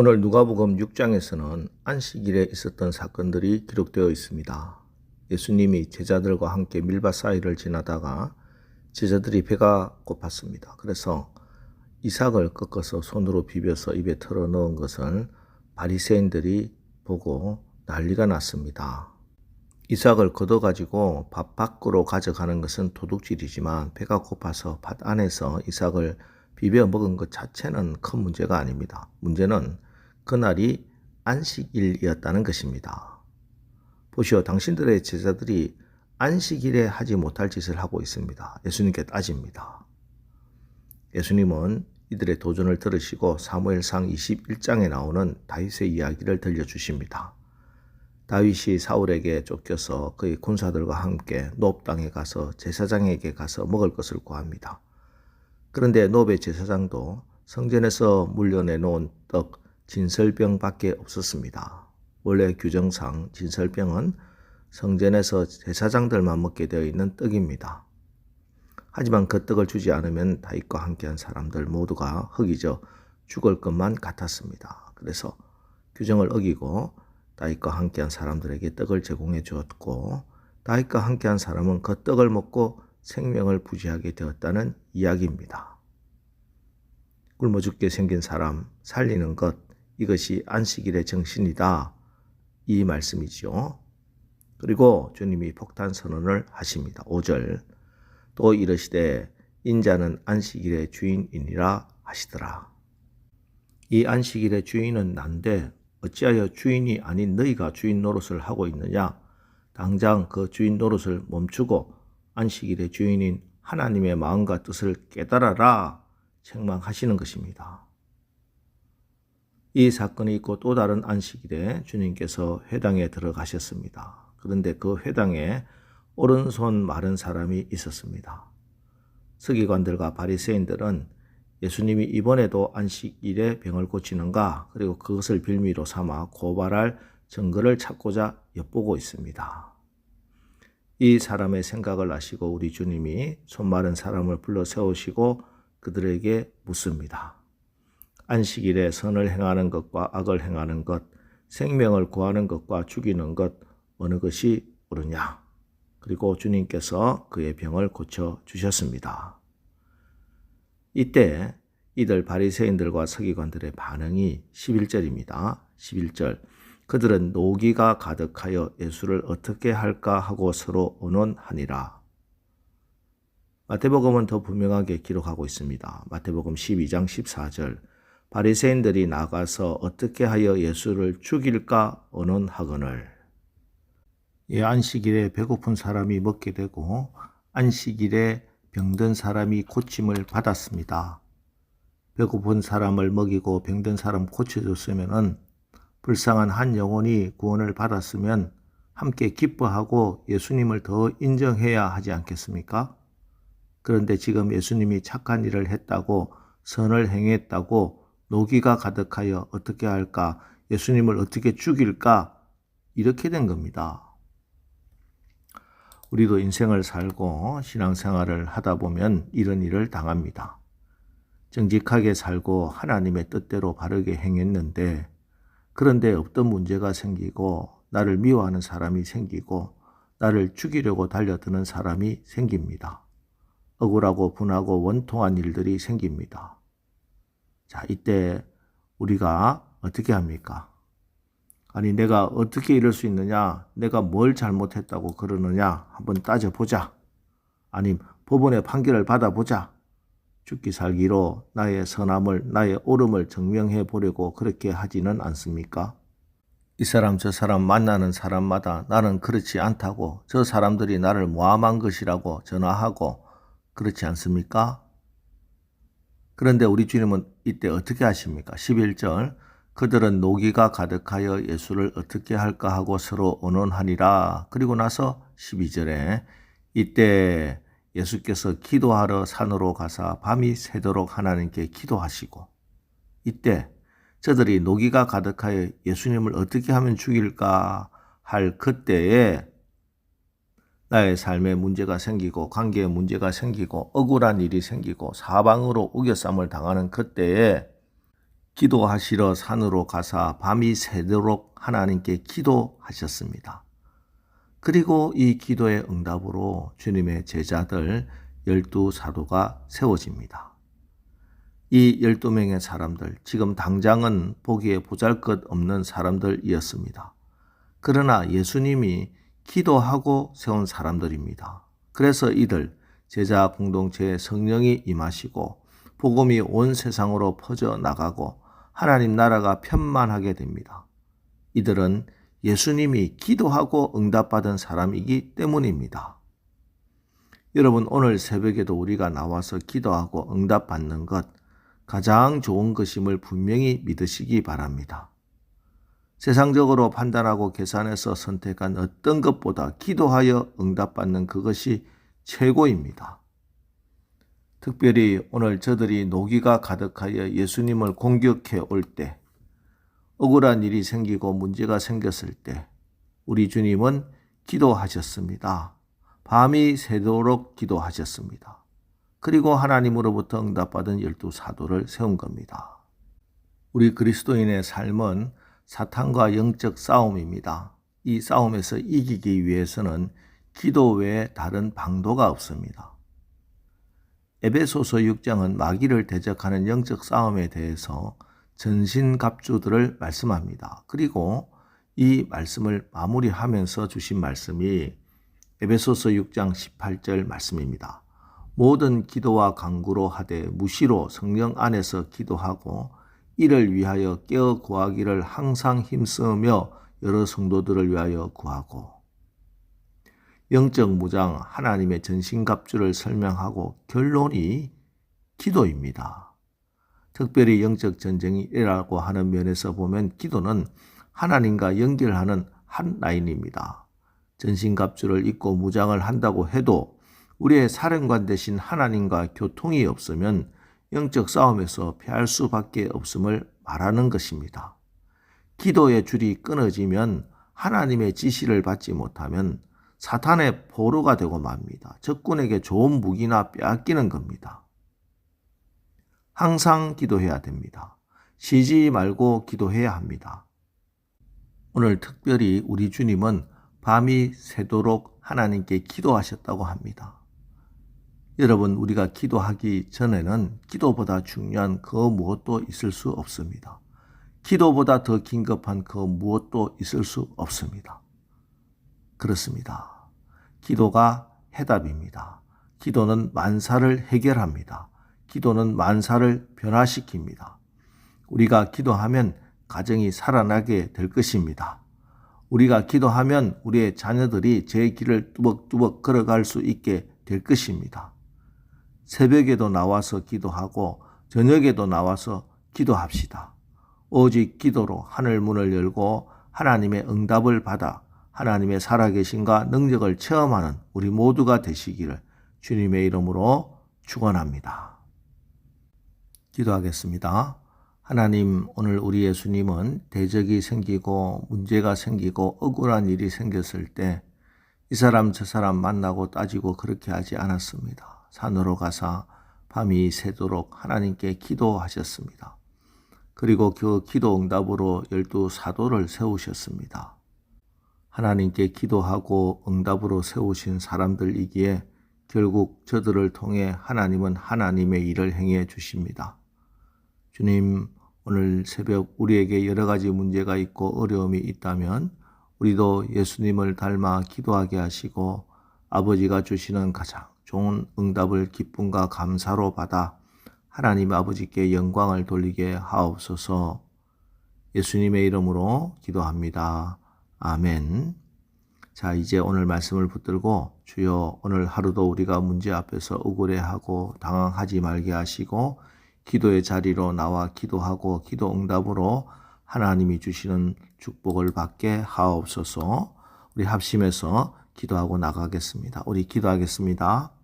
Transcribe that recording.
오늘 누가복음 6장에서는 안식일에 있었던 사건들이 기록되어 있습니다. 예수님이 제자들과 함께 밀밭 사이를 지나다가 제자들이 배가 고팠습니다. 그래서 이삭을 꺾어서 손으로 비벼서 입에 털어 넣은 것을 바리새인들이 보고 난리가 났습니다. 이삭을 걷어가지고 밭 밖으로 가져가는 것은 도둑질이지만 배가 고파서 밭 안에서 이삭을 비벼 먹은 것 자체는 큰 문제가 아닙니다. 문제는 그날이 안식일이었다는 것입니다. 보시오, 당신들의 제자들이 안식일에 하지 못할 짓을 하고 있습니다. 예수님께 따집니다. 예수님은 이들의 도전을 들으시고 사무엘상 21장에 나오는 다윗의 이야기를 들려주십니다. 다윗이 사울에게 쫓겨서 그의 군사들과 함께 노 땅에 가서 제사장에게 가서 먹을 것을 구합니다. 그런데 노베 제사장도 성전에서 물려내 놓은 떡 진설병밖에 없었습니다. 원래 규정상 진설병은 성전에서 제사장들만 먹게 되어 있는 떡입니다. 하지만 그 떡을 주지 않으면 다윗과 함께한 사람들 모두가 흙이져 죽을 것만 같았습니다. 그래서 규정을 어기고 다윗과 함께한 사람들에게 떡을 제공해 주었고 다윗과 함께한 사람은 그 떡을 먹고 생명을 부지하게 되었다는 이야기입니다. 굶어 죽게 생긴 사람 살리는 것 이것이 안식일의 정신이다. 이 말씀이죠. 그리고 주님이 폭탄 선언을 하십니다. 5절 또 이르시되 인자는 안식일의 주인이니라 하시더라. 이 안식일의 주인은 난데 어찌하여 주인이 아닌 너희가 주인 노릇을 하고 있느냐? 당장 그 주인 노릇을 멈추고 안식일의 주인인 하나님의 마음과 뜻을 깨달아라 책망하시는 것입니다. 이 사건이 있고 또 다른 안식일에 주님께서 회당에 들어가셨습니다. 그런데 그 회당에 오른손 마른 사람이 있었습니다. 서기관들과 바리새인들은 예수님이 이번에도 안식일에 병을 고치는가 그리고 그것을 빌미로 삼아 고발할 증거를 찾고자 엿보고 있습니다. 이 사람의 생각을 아시고 우리 주님이 손 마른 사람을 불러 세우시고 그들에게 묻습니다. 안식일에 선을 행하는 것과 악을 행하는 것, 생명을 구하는 것과 죽이는 것 어느 것이 옳으냐? 그리고 주님께서 그의 병을 고쳐 주셨습니다. 이때 이들 바리새인들과 서기관들의 반응이 11절입니다. 11절 그들은 노기가 가득하여 예수를 어떻게 할까 하고 서로 의논하니라. 마태복음은 더 분명하게 기록하고 있습니다. 마태복음 12장 14절 바리새인들이 나가서 어떻게 하여 예수를 죽일까 의논하거늘 이 안식일에 배고픈 사람이 먹게 되고 안식일에 병든 사람이 고침을 받았습니다. 배고픈 사람을 먹이고 병든 사람 고쳐줬으면은 불쌍한 한 영혼이 구원을 받았으면 함께 기뻐하고 예수님을 더 인정해야 하지 않겠습니까? 그런데 지금 예수님이 착한 일을 했다고 선을 행했다고 노기가 가득하여 어떻게 할까? 예수님을 어떻게 죽일까? 이렇게 된 겁니다. 우리도 인생을 살고 신앙생활을 하다 보면 이런 일을 당합니다. 정직하게 살고 하나님의 뜻대로 바르게 행했는데 그런데 없던 문제가 생기고 나를 미워하는 사람이 생기고 나를 죽이려고 달려드는 사람이 생깁니다. 억울하고 분하고 원통한 일들이 생깁니다. 자, 이때 우리가 어떻게 합니까? 아니, 내가 어떻게 이럴 수 있느냐? 내가 뭘 잘못했다고 그러느냐? 한번 따져보자. 아니, 법원의 판결을 받아보자. 죽기 살기로 나의 선함을, 나의 옳음을 증명해 보려고 그렇게 하지는 않습니까? 이 사람 저 사람 만나는 사람마다 나는 그렇지 않다고 저 사람들이 나를 모함한 것이라고 전화하고 그렇지 않습니까? 그런데 우리 주님은 이때 어떻게 하십니까? 11절 그들은 노기가 가득하여 예수를 어떻게 할까 하고 서로 의논하니라. 그리고 나서 12절에 이때 예수께서 기도하러 산으로 가사 밤이 새도록 하나님께 기도하시고 이때 저들이 노기가 가득하여 예수님을 어떻게 하면 죽일까 할 그때에 나의 삶에 문제가 생기고 관계에 문제가 생기고 억울한 일이 생기고 사방으로 우겨쌈을 당하는 그때에 기도하시러 산으로 가사 밤이 새도록 하나님께 기도하셨습니다. 그리고 이 기도의 응답으로 주님의 제자들 열두 사도가 세워집니다. 이 열두 명의 사람들, 지금 당장은 보기에 보잘 것 없는 사람들이었습니다. 그러나 예수님이 기도하고 세운 사람들입니다. 그래서 이들 제자 공동체에 성령이 임하시고 복음이 온 세상으로 퍼져 나가고 하나님 나라가 편만하게 됩니다. 이들은 예수님이 기도하고 응답받은 사람이기 때문입니다. 여러분, 오늘 새벽에도 우리가 나와서 기도하고 응답받는 것 가장 좋은 것임을 분명히 믿으시기 바랍니다. 세상적으로 판단하고 계산해서 선택한 어떤 것보다 기도하여 응답받는 그것이 최고입니다. 특별히 오늘 저들이 노기가 가득하여 예수님을 공격해 올 때, 억울한 일이 생기고 문제가 생겼을 때, 우리 주님은 기도하셨습니다. 밤이 새도록 기도하셨습니다. 그리고 하나님으로부터 응답받은 열두 사도를 세운 겁니다. 우리 그리스도인의 삶은 사탄과 영적 싸움입니다. 이 싸움에서 이기기 위해서는 기도 외에 다른 방도가 없습니다. 에베소서 6장은 마귀를 대적하는 영적 싸움에 대해서 전신갑주들을 말씀합니다. 그리고 이 말씀을 마무리하면서 주신 말씀이 에베소서 6장 18절 말씀입니다. 모든 기도와 강구로 하되 무시로 성령 안에서 기도하고 이를 위하여 깨어 구하기를 항상 힘쓰며 여러 성도들을 위하여 구하고 영적 무장 하나님의 전신갑주를 설명하고 결론이 기도입니다. 특별히 영적 전쟁이라고 하는 면에서 보면 기도는 하나님과 연결하는 한 라인입니다. 전신갑주를 입고 무장을 한다고 해도 우리의 사령관 대신 하나님과 교통이 없으면 영적 싸움에서 패할 수밖에 없음을 말하는 것입니다. 기도의 줄이 끊어지면 하나님의 지시를 받지 못하면 사탄의 포로가 되고 맙니다. 적군에게 좋은 무기나 빼앗기는 겁니다. 항상 기도해야 됩니다. 쉬지 말고 기도해야 합니다. 오늘 특별히 우리 주님은 밤이 새도록 하나님께 기도하셨다고 합니다. 여러분, 우리가 기도하기 전에는 기도보다 중요한 그 무엇도 있을 수 없습니다. 기도보다 더 긴급한 그 무엇도 있을 수 없습니다. 그렇습니다. 기도가 해답입니다. 기도는 만사를 해결합니다. 기도는 만사를 변화시킵니다. 우리가 기도하면 가정이 살아나게 될 것입니다. 우리가 기도하면 우리의 자녀들이 제 길을 뚜벅뚜벅 걸어갈 수 있게 될 것입니다. 새벽에도 나와서 기도하고 저녁에도 나와서 기도합시다. 오직 기도로 하늘 문을 열고 하나님의 응답을 받아 하나님의 살아계신과 능력을 체험하는 우리 모두가 되시기를 주님의 이름으로 축원합니다. 기도하겠습니다. 하나님, 오늘 우리 예수님은 대적이 생기고 문제가 생기고 억울한 일이 생겼을 때 이 사람 저 사람 만나고 따지고 그렇게 하지 않았습니다. 산으로 가사 밤이 새도록 하나님께 기도하셨습니다. 그리고 그 기도 응답으로 열두 사도를 세우셨습니다. 하나님께 기도하고 응답으로 세우신 사람들이기에 결국 저들을 통해 하나님은 하나님의 일을 행해 주십니다. 주님, 오늘 새벽 우리에게 여러 가지 문제가 있고 어려움이 있다면 우리도 예수님을 닮아 기도하게 하시고 아버지가 주시는 가장 좋은 응답을 기쁨과 감사로 받아 하나님 아버지께 영광을 돌리게 하옵소서 예수님의 이름으로 기도합니다. 아멘. 자, 이제 오늘 말씀을 붙들고 주여 오늘 하루도 우리가 문제 앞에서 억울해하고 당황하지 말게 하시고 기도의 자리로 나와 기도하고 기도 응답으로 하나님이 주시는 축복을 받게 하옵소서 우리 합심해서 기도하고 나가겠습니다. 우리 기도하겠습니다.